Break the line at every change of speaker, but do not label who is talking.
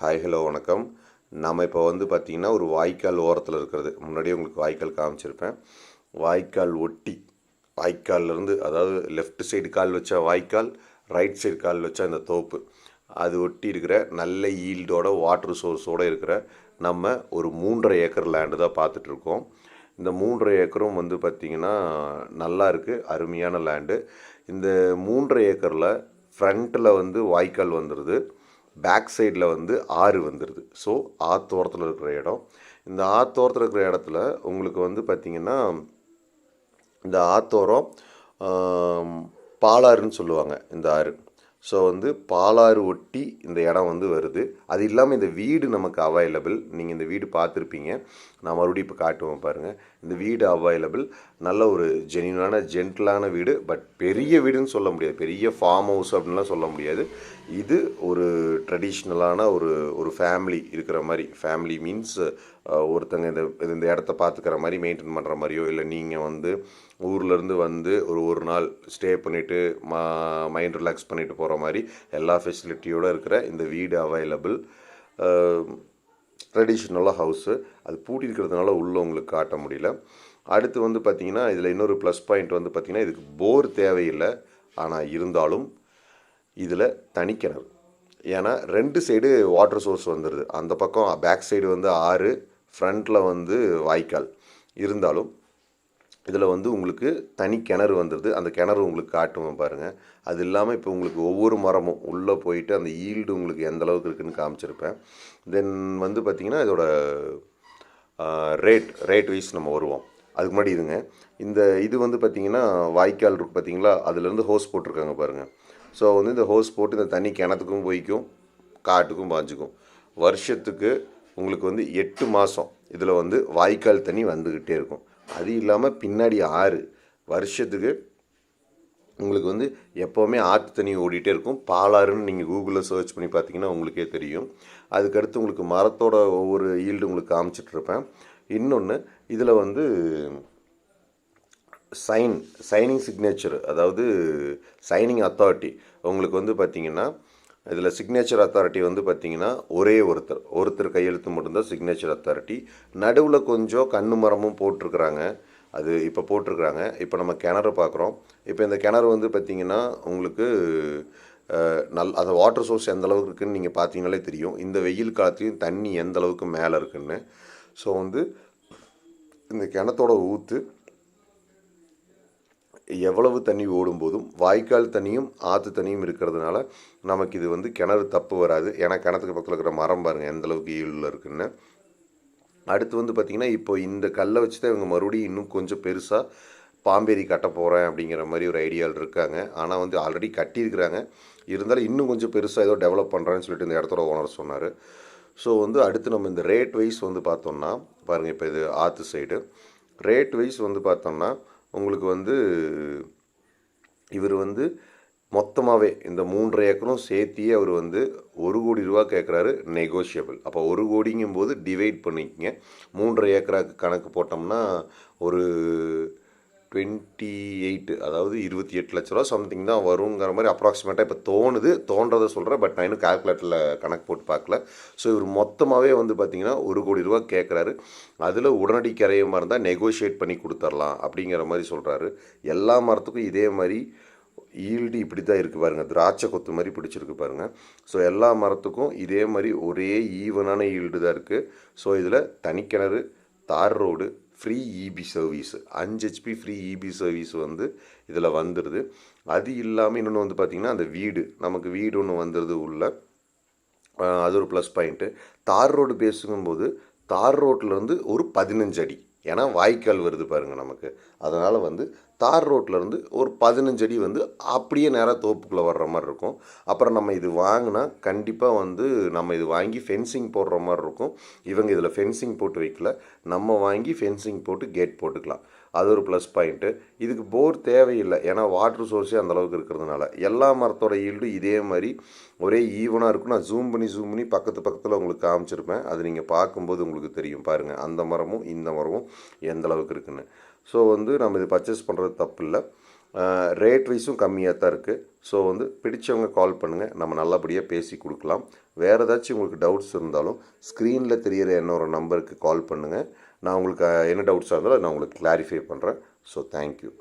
Hi hello வணக்கம். நம்ம இப்போ வந்து பார்த்திங்கன்னா ஒரு வாய்க்கால் ஓரத்தில் இருக்கிறது. முன்னாடியே உங்களுக்கு வாய்க்கால் காமிச்சிருப்பேன். வாய்க்கால் ஒட்டி வாய்க்கால்லேருந்து அதாவது லெஃப்ட் சைடு கால் வச்ச வாய்க்கால் ரைட் சைடு கால் வச்ச அந்த தோப்பு. அது ஒட்டி இருக்கிற நல்ல ஈல்டோட வாட்டர் சோர்ஸோடு இருக்கிற நம்ம ஒரு மூன்றரை ஏக்கர் லேண்டு தான் பார்த்துட்ருக்கோம் இந்த மூன்றரை ஏக்கரும் வந்து பார்த்திங்கன்னா நல்லா இருக்குது அருமையான லேண்டு இந்த மூன்றரை ஏக்கரில் ஃப்ரண்ட்டில் வந்து வாய்க்கால் வந்துடுது பேக் சைடில் வந்து ஆறு வந்துடுது ஸோ ஆத்தோரத்தில் இருக்கிற இடம். இந்த ஆத்தோரத்தில் இருக்கிற இடத்துல உங்களுக்கு வந்து பார்த்திங்கன்னா இந்த ஆத்தோரம் பாலாறுன்னு சொல்லுவாங்க. இந்த ஆறு. ஸோ வந்து பாலாறு ஒட்டி இந்த இடம் வந்து வருது. அது இல்லாமல் இந்த வீடு நமக்கு அவைலபிள் நீங்கள் இந்த வீடு பார்த்துருப்பீங்க. நான் மறுபடியும் இப்போ காட்டுவோம் பாருங்கள் இந்த வீடு அவைலபிள் நல்ல ஒரு ஜெனியூனான ஜென்டிலான வீடு. பட் பெரிய வீடுன்னு சொல்ல முடியாது. பெரிய ஃபார்ம் ஹவுஸ் அப்படின்லாம் சொல்ல முடியாது. இது ஒரு ட்ரெடிஷ்னலான ஒரு ஒரு ஃபேமிலி இருக்கிற மாதிரி. ஃபேமிலி மீன்ஸ் ஒருத்தங்க இந்த இந்த இடத்த பார்த்துக்கிற மாதிரி மெயின்டைன் பண்ணுற மாதிரியோ இல்லை நீங்கள் வந்து ஊர்லேருந்து வந்து ஒரு ஒரு நாள் ஸ்டே பண்ணிவிட்டு மா மைண்ட் ரிலாக்ஸ் பண்ணிட்டு போகிற மாதிரி எல்லா ஃபெசிலிட்டியோடு இருக்கிற இந்த வீடு அவைலபிள் ட்ரெடிஷ்னலாக ஹவுஸு அது பூட்டி இருக்கிறதுனால உள்ளே உங்களுக்கு காட்ட முடியல. அடுத்து வந்து பார்த்திங்கன்னா இதில் இன்னொரு ப்ளஸ் பாயிண்ட் வந்து பார்த்திங்கன்னா இதுக்கு போர் தேவையில்லை. ஆனால் இருந்தாலும் இதில் தனிக்கிணறு ஏன்னா ரெண்டு சைடு வாட்டர் சோர்ஸ் வந்துடுது அந்த பக்கம் பேக் சைடு வந்து ஆறு ஃப்ரண்ட்டில் வந்து வாய்க்கால். இருந்தாலும் இதில் வந்து உங்களுக்கு தனி கிணறு வந்துடுது அந்த கிணறு உங்களுக்கு காட்டுவேன் பாருங்கள் அது இல்லாமல் இப்போ உங்களுக்கு ஒவ்வொரு மரமும் உள்ளே போயிட்டு அந்த ஈல்டு உங்களுக்கு எந்த அளவுக்கு இருக்குன்னு காமிச்சிருப்பேன். தென் வந்து பார்த்திங்கன்னா இதோட ரேட் ரேட் வைஸ் நம்ம வருவோம். அதுக்கு முன்னாடி இதுங்க. இந்த இது வந்து பார்த்திங்கன்னா வாய்க்கால் இருக்குது பார்த்தீங்களா? அதுலேருந்து ஹோஸ் போட்டிருக்காங்க பாருங்கள் ஸோ வந்து இந்த ஹோஸ் போட்டு இந்த தண்ணி கிணத்துக்கும் போய்க்கும் காட்டுக்கும் பாஞ்சிக்கும். வருஷத்துக்கு உங்களுக்கு வந்து எட்டு மாதம் இதில் வந்து வாய்க்கால் தண்ணி வந்துக்கிட்டே இருக்கும். அது இல்லாமல் பின்னாடி ஆறு. வருஷத்துக்கு உங்களுக்கு வந்து எப்போவுமே ஆற்று தண்ணி ஓடிட்டே இருக்கும். பாலாறுன்னு நீங்கள் கூகுளில் சர்ச் பண்ணி பார்த்தீங்கன்னா உங்களுக்கே தெரியும். அதுக்கடுத்து உங்களுக்கு மரத்தோட ஒவ்வொரு ஈல்டு உங்களுக்கு காமிச்சிட்ருப்பேன் இன்னொன்று இதில் வந்து சைன் சைனிங் சிக்னேச்சர் அதாவது சைனிங் அத்தாரிட்டி உங்களுக்கு வந்து பார்த்தீங்கன்னா இதில் சிக்னேச்சர் அத்தாரிட்டி வந்து பார்த்தீங்கன்னா ஒரே ஒருத்தர். ஒருத்தர் கையெழுத்து மட்டும்தான் சிக்னேச்சர் அத்தாரிட்டி நடுவில் கொஞ்சம் கண்ணு மரமும் போட்டிருக்கிறாங்க. அது இப்போ போட்டிருக்கிறாங்க. இப்போ நம்ம கிணறு பார்க்குறோம் இப்போ இந்த கிணறு வந்து பார்த்திங்கன்னா உங்களுக்கு நல் அந்த வாட்டர் சோர்ஸ் எந்த அளவுக்கு இருக்குன்னு நீங்கள் பார்த்தீங்கனாலே தெரியும். இந்த வெயில் காலத்துலையும் தண்ணி எந்த அளவுக்கு மேலே இருக்குன்னு. ஸோ வந்து இந்த கிணத்தோட ஊற்று எவ்வளவு தண்ணி ஓடும்போதும் வாய்க்கால் தண்ணியும் ஆற்று தண்ணியும் இருக்கிறதுனால நமக்கு இது வந்து கிணறு தப்பு வராது. ஏன்னா கிணத்துக்கு பக்கத்தில் இருக்கிற மரம் பாருங்கள் எந்த அளவுக்கு ஈழில் இருக்குன்னு. அடுத்து வந்து பார்த்திங்கன்னா இப்போ இந்த கல்லை வச்சு தான் இவங்க மறுபடியும் இன்னும் கொஞ்சம் பெருசாக பாம்பேரி கட்ட போகிறேன் அப்படிங்கிற மாதிரி ஒரு ஐடியாவில் இருக்காங்க. ஆனால் வந்து ஆல்ரெடி கட்டியிருக்கிறாங்க. இருந்தாலும் இன்னும் கொஞ்சம் பெருசாக ஏதோ டெவலப் பண்ணுறேன்னு சொல்லிட்டு இந்த இடத்தோட ஓனர் சொன்னார். ஸோ வந்து அடுத்து நம்ம இந்த ரேட் வைஸ் வந்து பார்த்தோம்னா பாருங்கள் இப்போ இது ஆற்று சைடு ரேட் வைஸ் வந்து பார்த்தோம்னா உங்களுக்கு வந்து இவர் வந்து மொத்தமாகவே இந்த மூன்றரை ஏக்கரும் சேர்த்தியே அவர் வந்து ஒரு கோடி ரூபா கேட்குறாரு நெகோஷியபிள் அப்போ ஒரு கோடிங்கும்போது டிவைட் பண்ணிக்கங்க. மூன்றரை ஏக்கராக்கு கணக்கு போட்டோம்னா ஒரு டுவெண்ட்டி எயிட்டு அதாவது இருபத்தி எட்டு லட்ச ரூபா சம்திங் தான் வருங்கிற மாதிரி அப்ராக்சிமேட்டாக இப்போ தோணுது. தோன்றதை சொல்கிறேன் பட் நான் இன்னும் கால்குலேட்டரில் கணக்கு போட்டு பார்க்கல. ஸோ இவர் மொத்தமாகவே வந்து பார்த்திங்கன்னா ஒரு கோடி ரூபா கேட்குறாரு அதில் உடனடி கரையமாக இருந்தால் நெகோஷியேட் பண்ணி கொடுத்துர்லாம் அப்படிங்கிற மாதிரி சொல்கிறாரு எல்லா மரத்துக்கும் இதே மாதிரி ஈல்டு இப்படி தான் இருக்குது பாருங்கள் திராட்சை கொத்து மாதிரி பிடிச்சிருக்கு பாருங்கள் ஸோ எல்லா மரத்துக்கும் இதே மாதிரி ஒரே ஈவனான ஈல்டு தான் இருக்குது ஸோ இதில் தனிக்கிணறு தார் ரோடு ஃப்ரீ இபி சர்வீஸ் அஞ்சு ஹெச்பி ஃப்ரீ இபி சர்வீஸ் வந்து இதில் வந்துடுது அது இல்லாமல் இன்னொன்று வந்து பார்த்திங்கன்னா அந்த வீடு. நமக்கு வீடு ஒன்று வந்துடுது உள்ள. அது ஒரு ப்ளஸ் பாயிண்ட்டு தார் ரோடு பேசுங்கும்போது தார் ரோட்டில் வந்து ஒரு பதினஞ்சு அடி. ஏன்னா வாய்க்கால் வருது பாருங்கள் நமக்கு. அதனால் வந்து தார் ரோட்லேருந்து ஒரு பதினஞ்சு அடி வந்து அப்படியே நேராக தோப்புக்குள்ளே வர்ற மாதிரி இருக்கும். அப்புறம் நம்ம இது வாங்கினா கண்டிப்பாக வந்து நம்ம இது வாங்கி ஃபென்சிங் போடுற மாதிரி இருக்கும். இவங்க இதில் ஃபென்சிங் போட்டு வைக்கல. நம்ம வாங்கி ஃபென்சிங் போட்டு கேட் போட்டுக்கலாம். அது ஒரு ப்ளஸ் பாயிண்ட்டு இதுக்கு போர் தேவையில்லை. ஏன்னா வாட்டர் சோர்ஸே அந்த அளவுக்கு இருக்கிறதுனால. எல்லா மரத்தோட ஈல்டு இதே மாதிரி ஒரே ஈவனாக இருக்கும். நான் ஜூம் பண்ணி ஜூம் பண்ணி பக்கத்து பக்கத்தில் உங்களுக்கு காமிச்சிருப்பேன். அது நீங்கள் பார்க்கும்போது உங்களுக்கு தெரியும். பாருங்கள் அந்த மரமும் இந்த மரமும் எந்த அளவுக்கு இருக்குன்னு. ஸோ வந்து நம்ம இது பர்ச்சேஸ் பண்ணுறது தப்பு இல்லை ரேட் வைஸும் கம்மியாக தான் இருக்குது ஸோ வந்து பிடிச்சவங்க கால் பண்ணுங்கள் நம்ம நல்லபடியாக பேசி கொடுக்கலாம். வேறு ஏதாச்சும் உங்களுக்கு டவுட்ஸ் இருந்தாலும் ஸ்க்ரீனில் தெரியிற என்னோட நம்பருக்கு கால் பண்ணுங்கள் நான் உங்களுக்கு என்ன டவுட்ஸாக இருந்தாலும் நான் உங்களுக்கு கிளாரிஃபை பண்ணுறேன் ஸோ தேங்க்யூ